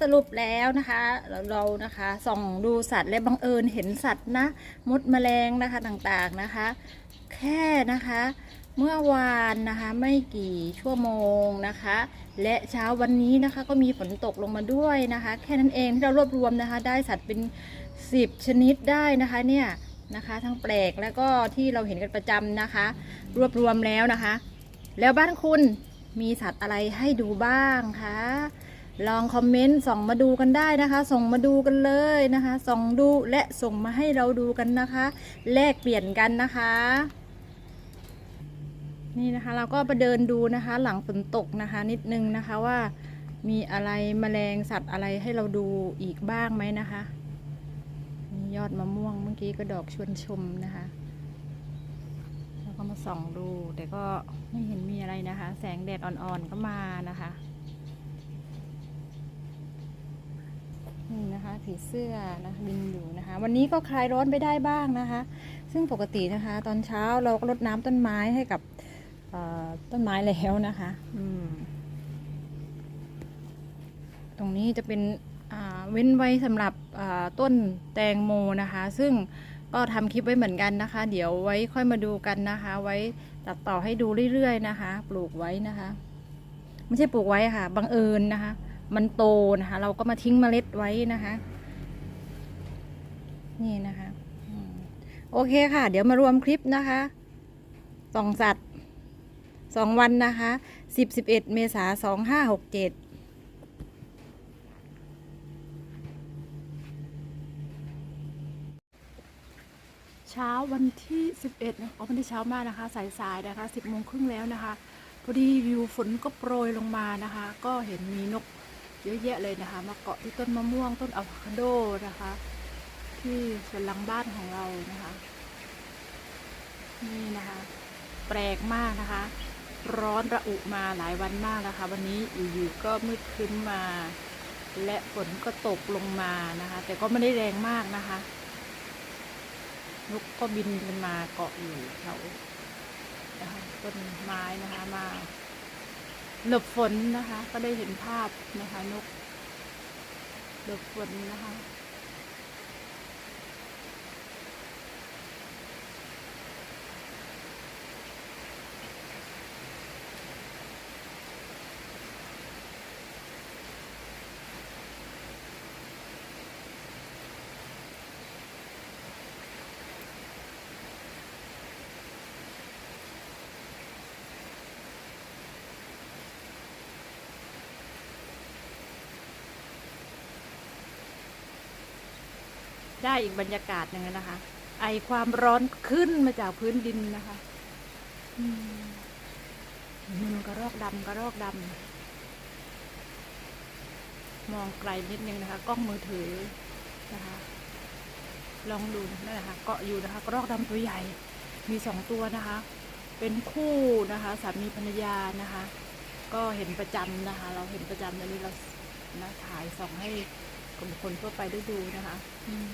สรุปแล้วนะคะเราเรานะคะส่องดูสัตว์และบังเอิญเห็นสัตว์นะมดแมลงนะคะต่างๆนะคะ แค่นะคะเมื่อวานนะคะไม่กี่ชั่วโมงนะคะ และเช้าวันนี้นะคะก็มีฝนตกลงมาด้วยนะคะ แค่นั้นเองที่เรารวบรวมนะคะ ได้สัตว์เป็น 10 ชนิดได้นะคะเนี่ยนะคะทั้งแปลกแล้วก็ที่เราเห็นกันประจำนะคะ รวบรวมแล้วนะคะ แล้วบ้านคุณมีสัตว์อะไรให้ดูบ้างคะ ลองคอมเมนต์ส่งมาดูกันได้นะคะ ส่งมาดูกันเลยนะคะ ส่องดูและส่งมาให้เราดูกันนะคะ แลกเปลี่ยนกันนะคะ นี่นะคะเราก็ไปเดินดูนะคะ หลังฝนตกนะคะ นิดนึงนะคะว่ามีอะไรแมลงสัตว์อะไรให้เราดูอีกบ้างไหมนะคะมียอดมะม่วงเมื่อกี้ก็ดอกชวนชมนะคะแล้วก็มาส่องดู แต่ก็ไม่เห็นมีอะไรนะคะ แสงแดดอ่อนๆก็มานะคะนี่นะคะ ผีเสื้อนะคะบินอยู่นะคะ วันนี้ก็คลายร้อนไปได้บ้างนะคะ ซึ่งปกตินะคะ ตอนเช้าเราก็รดน้ำต้นไม้ให้กับต้นไม้แล้วนะคะอืมตรงนี้จะเป็นเว้นไว้สำหรับต้นแตงโมนะคะ ซึ่งก็ทำคลิปไว้เหมือนกันนะคะ เดี๋ยวไว้ค่อยมาดูกันนะคะ ไว้ตัดต่อให้ดูเรื่อยๆนะคะ ปลูกไว้นะคะ ไม่ใช่ปลูกไว้ค่ะ บังเอิญนะคะ มันโตนะคะ เราก็มาทิ้งเมล็ดไว้นะคะ นี่นะคะโอเคค่ะ เดี๋ยวมารวมคลิปนะคะสองสัตว์สองวันนะคะสิบสิบเอ็ดเมษาสองห้าหกเจ็ดเช้าวันที่11นะอ๋อไม่ได้เช้ามากนะคะ สายๆนะคะ10โมงครึ่งแล้วนะคะ พอดีวิวฝนก็โปรยลงมานะคะ ก็เห็นมีนก เยอะแยะเลยนะคะ มาเกาะที่ต้นมะม่วงต้นอะโวคาโดนะคะ ที่สวนหลังบ้านของเรานะคะ นี่นะคะ แปลกมากนะคะ ร้อนระอุมาหลายวันมากนะคะ วันนี้อยู่ๆก็มืดครึ้มมา และฝนก็ตกลงมานะคะ แต่ก็ไม่ได้แรงมากนะคะนกก็บินกันมาเกาะอยู่แถวนะคะต้นไม้นะคะมา หลบฝนนะคะ ก็ได้เห็นภาพนะคะนกหลบฝนนะคะ ได้อีกบรรยากาศหนึ่งนะคะ ไอความร้อนขึ้นมาจากพื้นดินนะคะมันกระรอกดำกระรอกดำมองไกลนิดนึงนะคะ กล้องมือถือนะคะ ลองดูนั่นแหละค่ะเกาะอยู่นะคะกระรอกดำตัวใหญ่ มีสองตัวนะคะ เป็นคู่นะคะสามีภรรยานะคะ ก็เห็นประจำนะคะ เราเห็นประจำอันนี้เรานะถ่ายส่องให้ กับบุคคลทั่วไปได้ดูนะคะอืม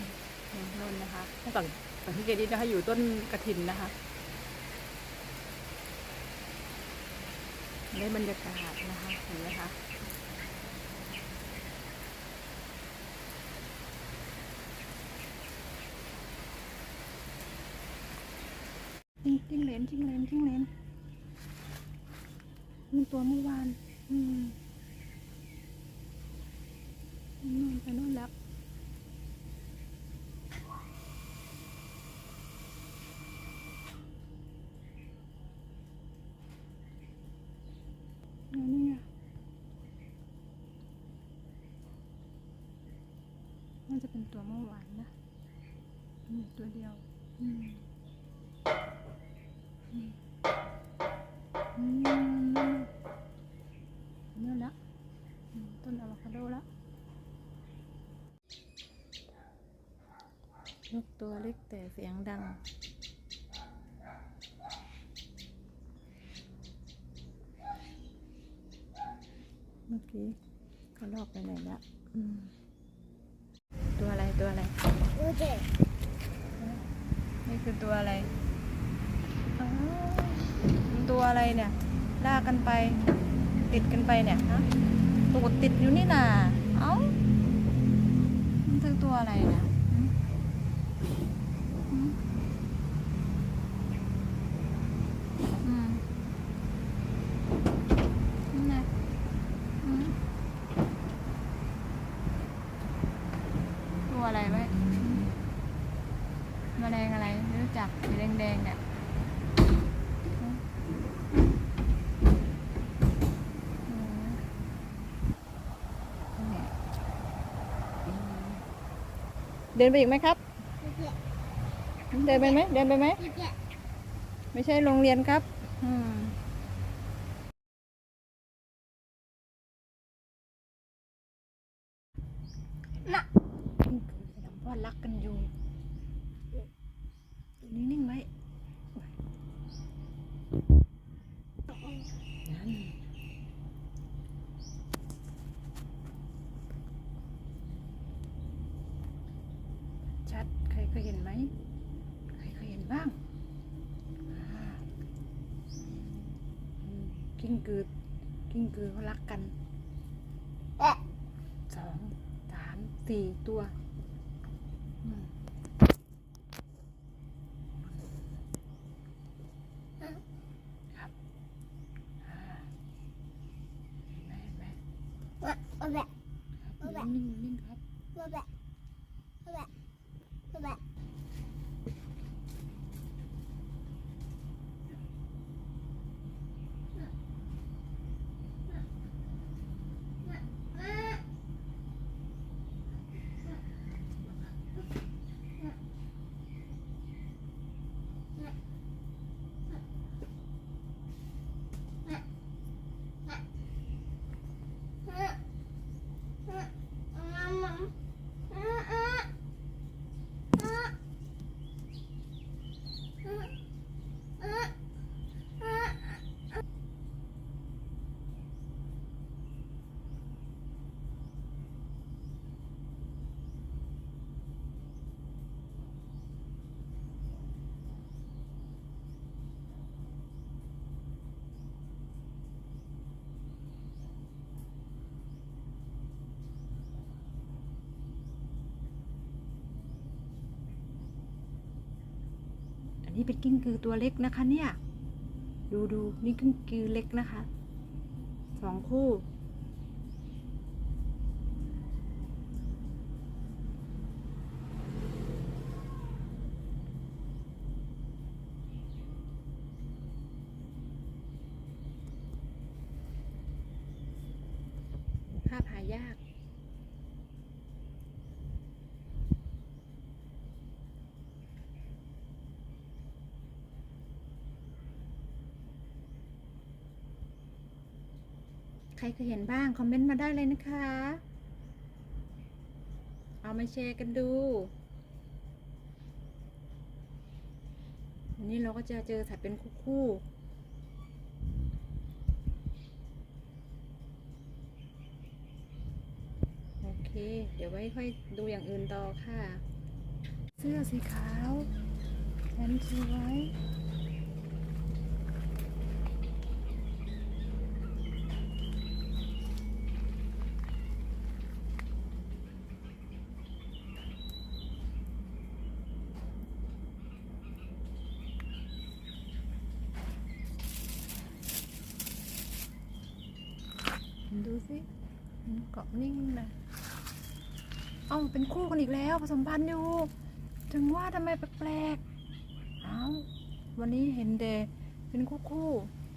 นนนะคะเมื่อก่อนสังเกตดีนะคะ อยู่ต้นกระถินนะคะได้บรรยากาศนะคะ เห็นไหมคะจิ้งจิ้งเหลนจิ้งเหลนจิ้งเหลนมันตัวเมื่อวาน อืมนู่นไปนู่นแล้ว อันนี้ไง น่าเมื่อวานนะมีตัวเดียวอืมอืมอืมนี่ละต้นอะโวคาโดละนกตัวเล็กแต่เสียงดังเมื่อกี้เขาลอกไปไหนละอืม ตัวอะไร นี่คือตัวอะไรตัวอะไรเนี่ยลากกันไป ติดกันไปเนี่ยฮะตัวติดอยู่นี่นะเอ้ามันคือตัวอะไรเนี่ย ตัวอะไรไว้อืมแมลงอะไรไม่รู้จักสีแดงๆเนี่ยอืมอืมเนี่ยอืมเดินไปอีกไหมครับ เดินไปไหม เดินไปไหม ไม่ใช่โรงเรียนครับ อืมนะว่ารักกันอยู่อยู่นิ่งๆไว้นั่นชัด ใครเคยเห็นไหม ใครเคยเห็นบ้าง อ่าอืม กิ้งกือ กิ้งกือเขารักกันสองสามสี่ตัวอืมครับอ่าเห็นไหมเห็นไหมครับนิ่งๆนิ่งๆครับ อันนี้เป็นกิ้งกือตัวเล็กนะคะเนี่ย ดูดูนี่กิ้งกือเล็กนะคะสองคู่ ภาพหายาก ใครเคยเห็นบ้าง คอมเมนต์มาได้เลยนะคะ เอามาแชร์กันดู วันนี้เราก็จะเจอสัตว์เป็นคู่ๆ โอเค เดี๋ยวไว้ค่อยดูอย่างอื่นต่อค่ะ เสื้อสีขาวแขนสวย ดู สิเกาะนิ่งเลยเอาเป็นคู่กันอีกแล้วผสมพันธุ์อยู่ ถึงว่าทำไมแปลกๆเอ้าวันนี้เห็นเดเป็นคู่คู่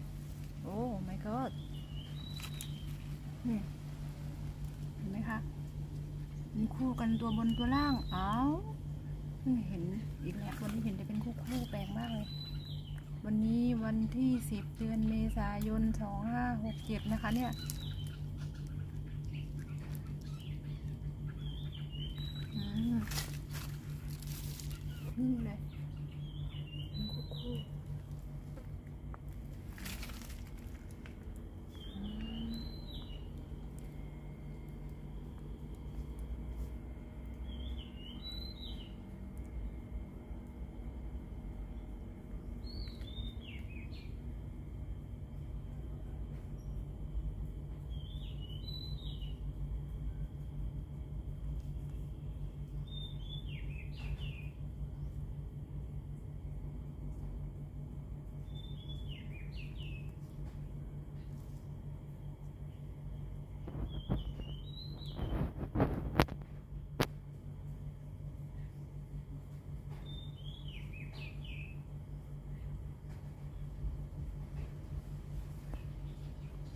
ๆโอ้ my god นี่เห็นไหมคะเป็นคู่กันตัวบนตัวล่างเอ้าเพิ่งเห็นอีกแล้ววันนี้เห็นแต่เป็นคู่คู่ๆแปลกมากเลย วันนี้วันที่สิบเดือนเมษายนสองห้าหกเจ็ดนะคะเนี่ย อืม นี่เลยมันคู่คู่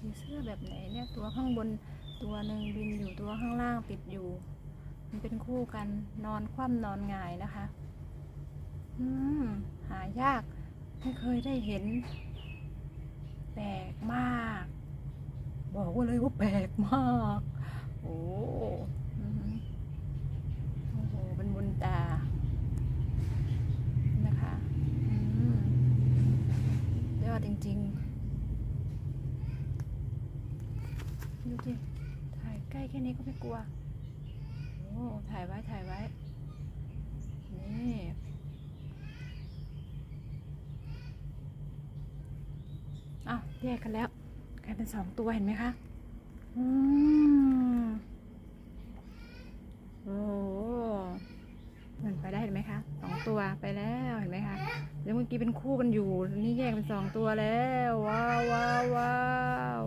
อืม เสื้อแบบไหนเนี่ย ตัวข้างบนตัวหนึ่งบินอยู่ตัวข้างล่างติดอยู่ มันเป็นคู่กันนอนคว่ำนอนงายนะคะ อืม หายาก ไม่เคยได้เห็น แปลกมาก บอกว่าเลยว่าแปลกมาก โอ้อือหือโอ้โหเป็นบุญตานะคะ อืมยอดจริง ๆ ดู สิถ่ายใกล้แค่นี้ก็ไม่กลัวโอ้ถ่ายไว้ถ่ายไว้ นี่อ้าวแยกกันแล้วกลายเป็นสองตัวเห็นไหมคะอืมโอ้โหมันไปได้เห็นไหมคะสองตัวไปแล้วเห็นไหมคะแล้วเมื่อกี้เป็นคู่กันอยู่นี่แยกเป็นสองตัวแล้ว ว้าวว้าวว้าว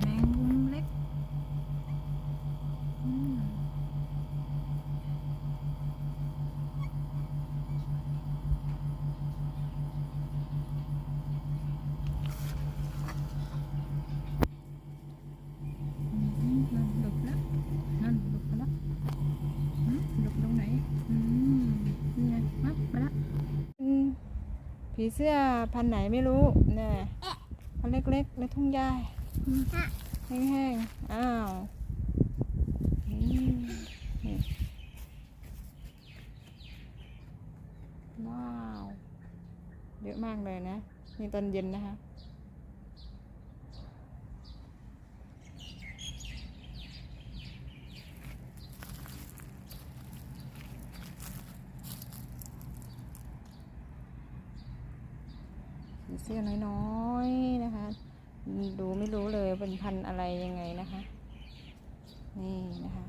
แมงมุมเล็กอืม อืมนั่นหลบแล้วนั่นหลบไปแล้วอืมหลบตรงไหน อืมนี่ไงมามาแล้วอืมผี เสื้อพันไหนไม่รู้เนี่ยพันเล็กๆในทุ่งหญ้าแห้งๆ อ้าวว้าว เยอะมากเลยนะ นี่ตอนเย็นนะคะ เสื้อน้อยๆนะคะ ดูไม่รู้เลยเป็นพันอะไรยังไงนะคะ นี่นะคะ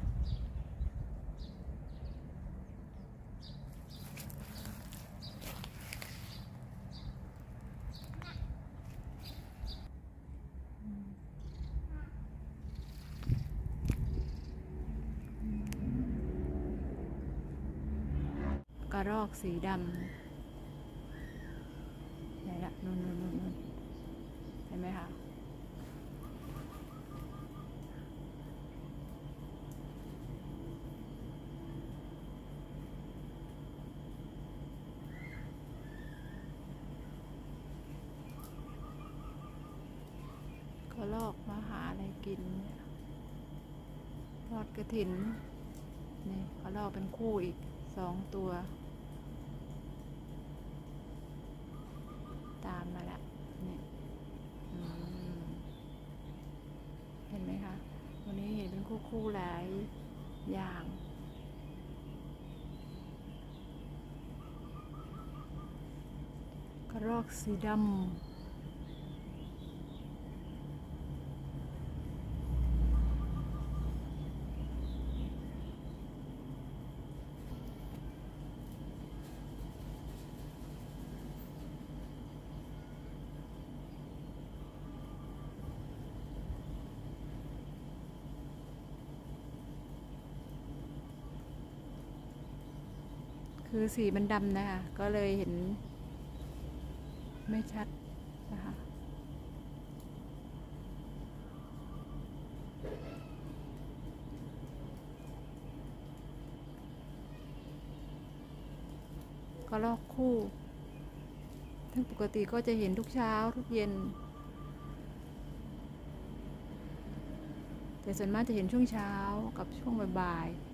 กระรอกสีดำ ไหนละนู่นนู่นนู่นนู่นเห็นไหมคะ ก็ลอกมาหาอะไรกินทอดกระถินนี่ก็ลอกเป็นคู่อีกสองตัว ตามมาละนี่เห็นไหมคะ วันนี้เห็นเป็นคู่คู่หลายอย่างกระรอกสีดำ คือสีมันดำนะคะ ก็เลยเห็น ไม่ชัดนะคะก็ลอกคู่ ซึ่งปกติก็จะเห็นทุกเช้าทุกเย็น แต่ส่วนมากจะเห็นช่วงเช้ากับช่วงบ่ายๆ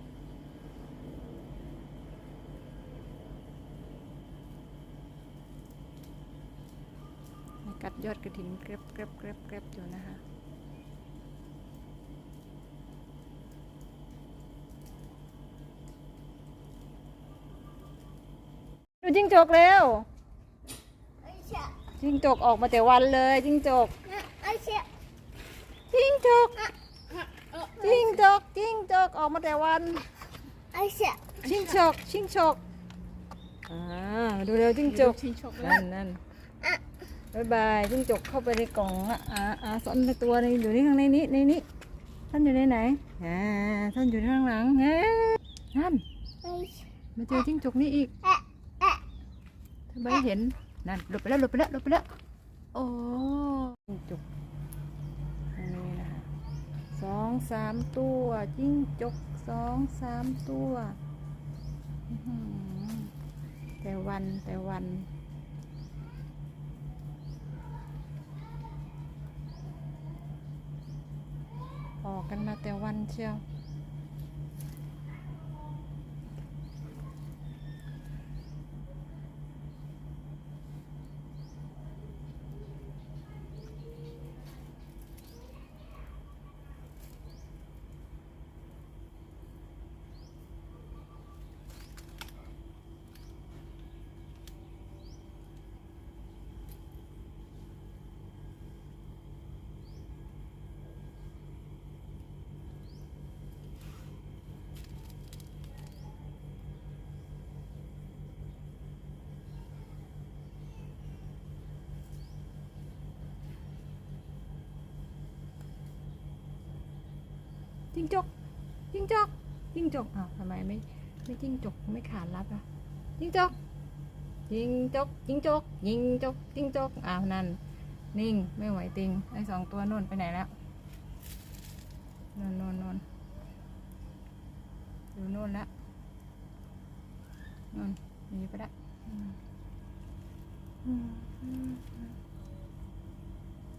กัดยอดกระถินเกร็บเกร็บเกร็บเกร็บอยู่นะคะดูจิ้งจกเร็วจิ้งจกออกมาแต่วันเลยจิ้งจกจิ้งจกจิ้งจกจิ้งจกออกมาแต่วัน Aisha. จิ้งจกจิ้งจกอ่าดูเร็วจิ้งจกนั่นนั่น บายบายจิ้งจกเข้าไปในกล่องอะอ่าอ่าซ่อนในตัวในอยู่นี่ข้างในนี้ในนี้ท่านอยู่ในไหนอ่าท่านอยู่ข้างหลังเฮ้นั่นมาเจอจิ้งจกนี่อีกทำไมเห็นนั่นหลบไปแล้วหลบไปแล้วหลบไปแล้วโอ้จิ้งจกนี้นะคะสองสามตัวจิ้งจกสองสามตัวแต่วันแต่วัน ออกกันมาแต่วันเชียว จิ้ งจกจิ้งจกจิ้งจกอ้าวทำไมไม่ไม่จิ้งจกไม่ขานรับอะจิ้งจกจิ้งจกจิ้งจกจิ้งจกจิ้งจกอ้าวนั่นนิ่งไม่ไหวติงไอ้สองตัวนู่นไปไหนแล้วนนนนนอยู่นู่นแล้วนนหนีไปล้วอืมอืมอืมอืม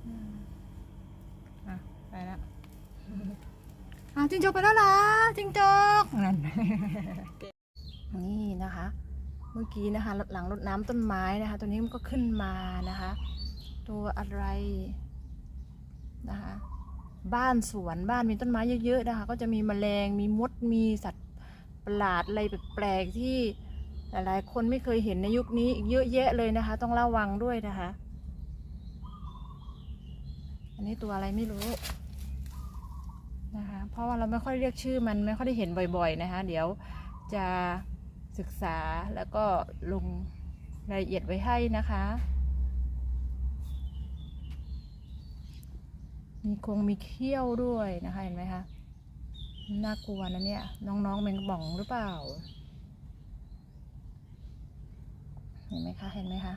อืมอะไปแล้ว อะจิงจกไปแล้วเหรอจิงจกนั่นนี่นะคะ เมื่อกี้นะคะ หลังรดน้ำต้นไม้นะคะ ตัวนี้มันก็ขึ้นมานะคะ ตัวอะไรนะคะ บ้านสวนบ้านมีต้นไม้เยอะๆนะคะ ก็จะมีแมลงมีมดมีสัตว์ประหลาดอะไรแปลกๆที่หลายๆคนไม่เคยเห็นในยุคนี้อีกเยอะแยะเลยนะคะ ต้องระวังด้วยนะคะ อันนี้ตัวอะไรไม่รู้ นะคะ เพราะว่าเราไม่ค่อยเรียกชื่อมันไม่ค่อยได้เห็นบ่อยๆนะคะ เดี๋ยวจะศึกษาแล้วก็ลงรายละเอียดไว้ให้นะคะ มีคงมีเขี้ยวด้วยนะคะเห็นไหมคะ น่ากลัวนะเนี่ย น้องๆแมงป่องหรือเปล่า เห็นไหมคะ เห็นไหมคะ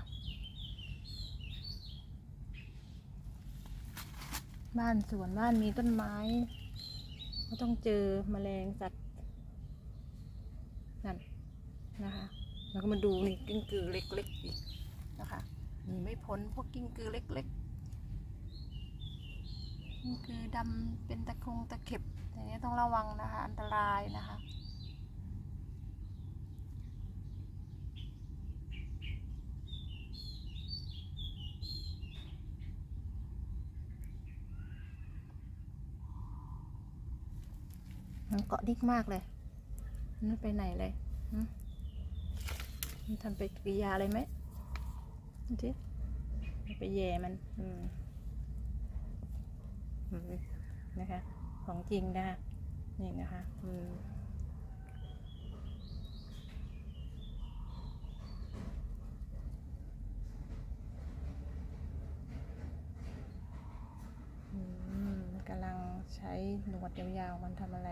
บ้านสวนบ้านมีต้นไม้ ก็ต้องเจอแมลงสัตว์นั่นนะคะแล้วก็มาดูนี่กิ้งกือเล็กๆอีกนะคะหนีไม่พ้นพวกกิ้งกือเล็กๆกิ้งกือดำเป็นตะคงตะเข็บอย่างนี้ต้องระวังนะคะ อันตรายนะคะ มันเกาะดิกมากเลย มันไปไหนเลยมันทำไปกิยาอะไรไหมดูสิมันไปแย่มันอืมนะคะ ของจริงนะคะ นี่นะคะ อืมอืมมันกำลัง ใช้หนวดยาวๆมันทำอะไร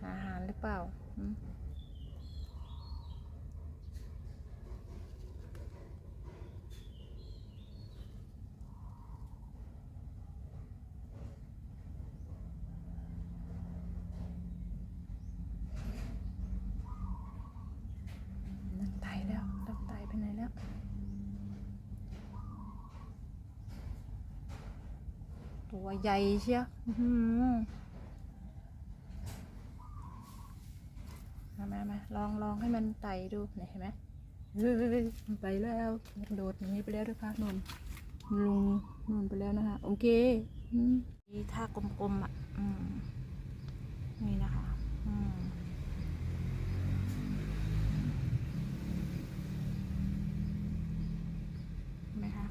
หาอาหารหรือเปล่าหืมมันตายแล้วต้องตายไปไหนแล้ว ตัวใหญ่เชียวอื้อหือมามามาลองลองให้มันไต่ดูไหนเห็นไหมเฮ้ยมันไปแล้วมันกระโดดหนีไปแล้วด้วยค่ะนนลุงนนไปแล้วนะคะโอเคอืมมีท่ากลมๆอะอืมนี่นะคะ อืมเห็นไหมคะ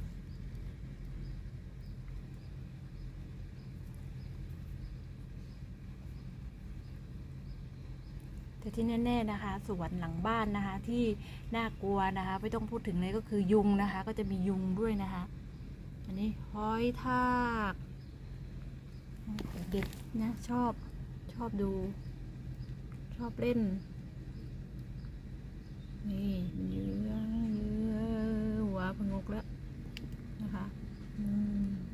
แต่ ที่แน่ ๆนะคะ สวนหลังบ้านนะคะ ที่น่ากลัวนะคะ ไม่ต้องพูดถึงเลยก็คือยุงนะคะ ก็จะมียุงด้วยนะคะ อันนี้หอยทากเด็กนะชอบชอบดู ชอบเล่น นี่มันเยื้อเยื้อหัวพงกแล้วนะคะ อืม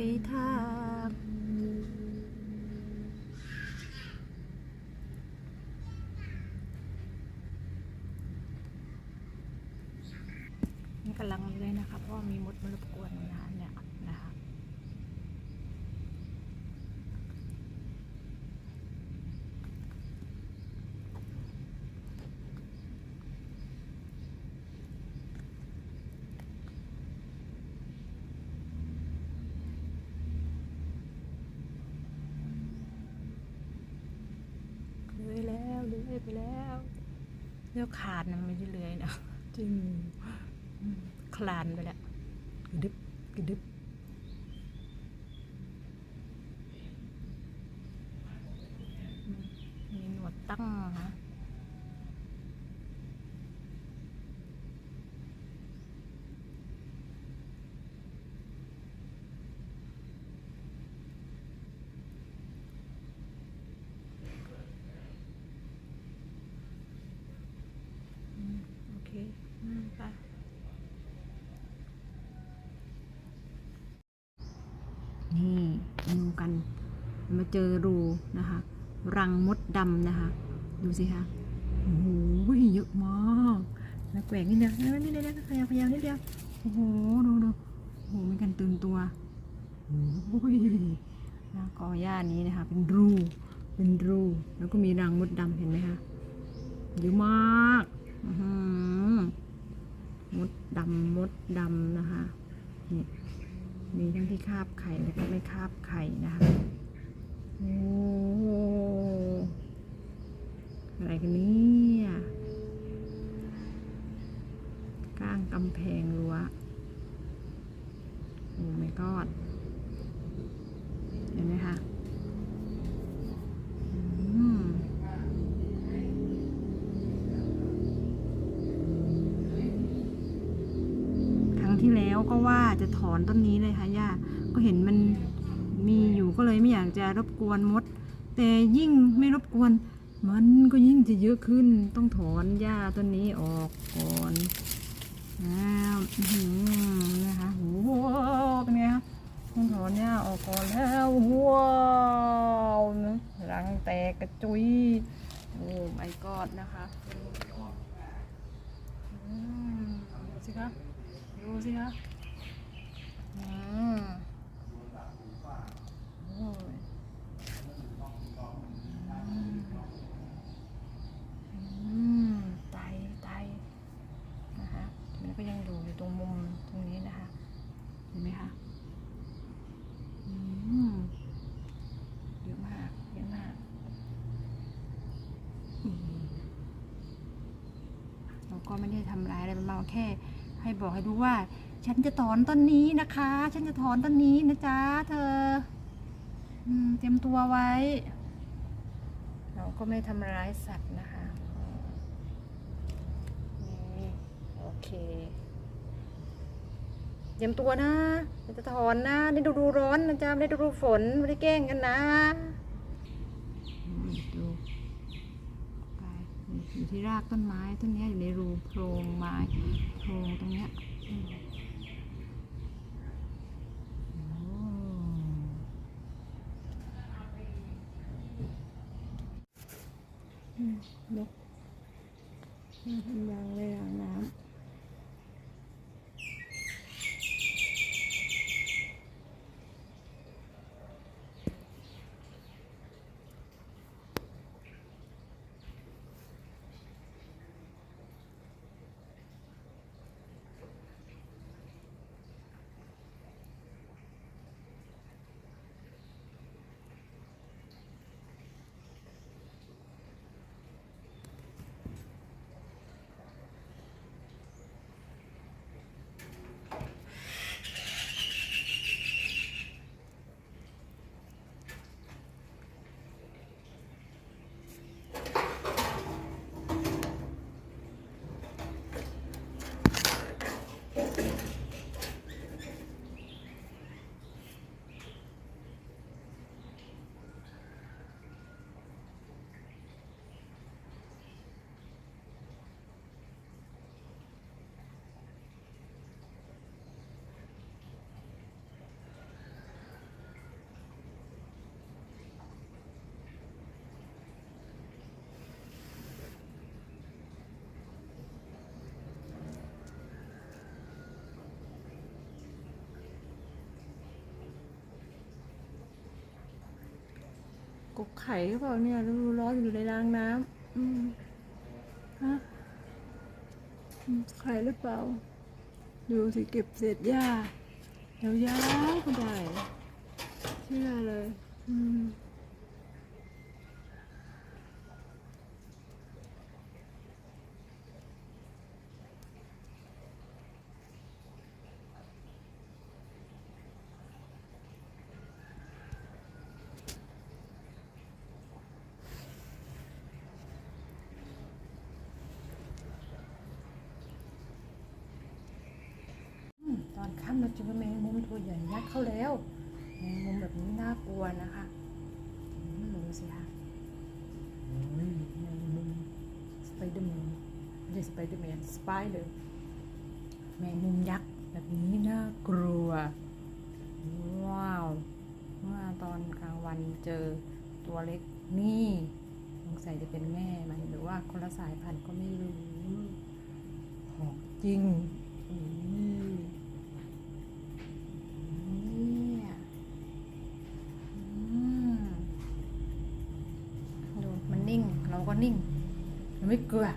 หอยทากนี่กำลังเลยนะคะ เพราะว่ามีมดมารบกวนนะคะเนี่ยนะคะ เลื้อยแล้ว เลื้อยไปแล้วเลี้ยวขาดนะมันไม่ใช่เลื้อยนะจริงอืมคลานไปแล้วกระดึบกระดึบอืมมีหนวดตั้งนะโอเคอืมไปนี่ดูกัน มา เจอรูนะคะ รังมดดำนะคะ ดูสิคะโอ้โหเยอะมากแล้วแกว่งนิดเดียวนิดเดียวนิดเดียวขยับขยับนิดเดียวโอ้โหดูดูโอ้โหมีการตื่นตัวโอ้ยนะกอหญ้านี้นะคะ เป็นรูเป็นรูแล้วก็มีรังมดดำเห็นไหมคะเยอะมากมดดำมดดำนะคะนี่มีทั้งที่คาบไข่แล้วก็ไม่คาบไข่นะคะ อะไรกันเนี่ยก้างกำแพงรั้วโอ้ไม่กอดเห็นไหมคะครั้งที่แล้วก็ว่าจะถอนต้นนี้เลยค่ะย่าก็เห็นมันากจะรบกวนมด แต่ยิ่งไม่รบกวน มันก็ยิ่งจะเยอะขึ้น ต้องถอนหญ้าต้นนี้ออกก่อนแล้วอื้อนะคะโอ้โหเป็นไงคะต้องถอนหญ้าออกก่อนแล้วว้าวนะรังแตกกระจุยโอ้ไม่กอดนะคะอืมดูสิคะดูสิคะอืมโอ้ย อืมไตไตนะคะมันก็ยังอยู่อยู่ตรงมุมตรงนี้นะคะ เห็นไหมคะอืมเยอะมากเยอะมากอืมเราก็ไม่ได้ทำร้ายอะไรมันมา แค่ให้บอกให้รู้ว่า ฉันจะถอนต้นนี้นะคะ ฉันจะถอนต้นนี้นะจ๊ะเธอเตรียมตัวไว้ เราก็ไม่ทำร้ายสัตว์นะคะนี่โอเคเตรียมตัวนะจะถอนนะได้ดูดูร้อนนะจ๊ะไม่ได้ดูดูฝนไม่ได้แกล้งกันนะนี่ดูไปนี่ อยู่ที่รากต้นไม้ต้นนี้อยู่ในรูโพรงไม้โพรงตรงเนี้ยนกยางเลยล้างน้ำ กบไข่หรือเปล่าเนี่ยดูร้อนอยู่ในรางน้ำอืมฮะไข่หรือเปล่า ดูสิเก็บเศษหญ้ายาวๆก็ได้เชื่อเลย อืม อื มตอนค่ำเราเจอแมงมุมตัวใหญ่ยักษ์เข้าแล้ว แมงมุมแบบนี้น่ากลัวนะคะดูสิคะแมงมุมสไปเดอร์แมนไม่ใช่สไปเดอร์แมนสไปเดอร์แมงมุมยักษ์แบบนี้น่ากลัว ว้าว เมื่อตอนกลางวันเจอตัวเล็กนี่สงสัยจะเป็นแม่มันหรือว่าคนละสายพันธุ์ก็ไม่รู้ ของจริง อืมเนี่ยอืมดูมันนิ่ง เราก็นิ่ง เราไม่เกลือ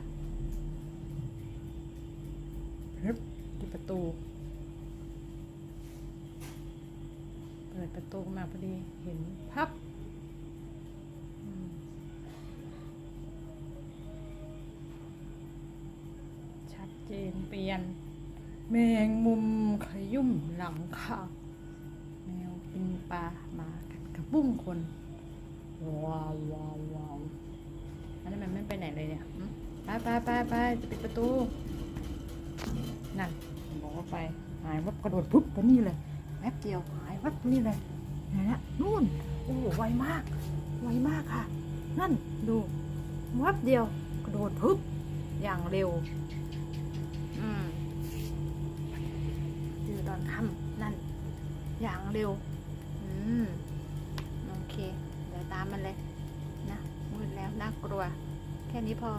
ฮึบที่ประตู เปิดประตูมาพอดีเห็นพับชัดเจนเปลี่ยน แมงมุมขยุ่มหลังคาแมวกินปลาหมากัดกระบุ้งคน ว้าวว้าวว้าวอันนี้นมันไม่ไปไหนเลยเนี่ย ไปไปไปไปจะปิดประตูนั่นบอกว่าไปหายวับกระโดดปุ๊บไปนี่เลยแป๊บเดียวหายวับนี่เลยไหนละนู่นโอ้ไวมาก ไวมากค่ะ นั่นดูวับเดียว กระโดดปุ๊บอย่างเร็ว อืมคือตอนค่ำนั่น อย่างเร็ว อืมโอเค เดี๋ยวตามมันเลยนะมืดแล้วน่ากลัว แค่นี้พอ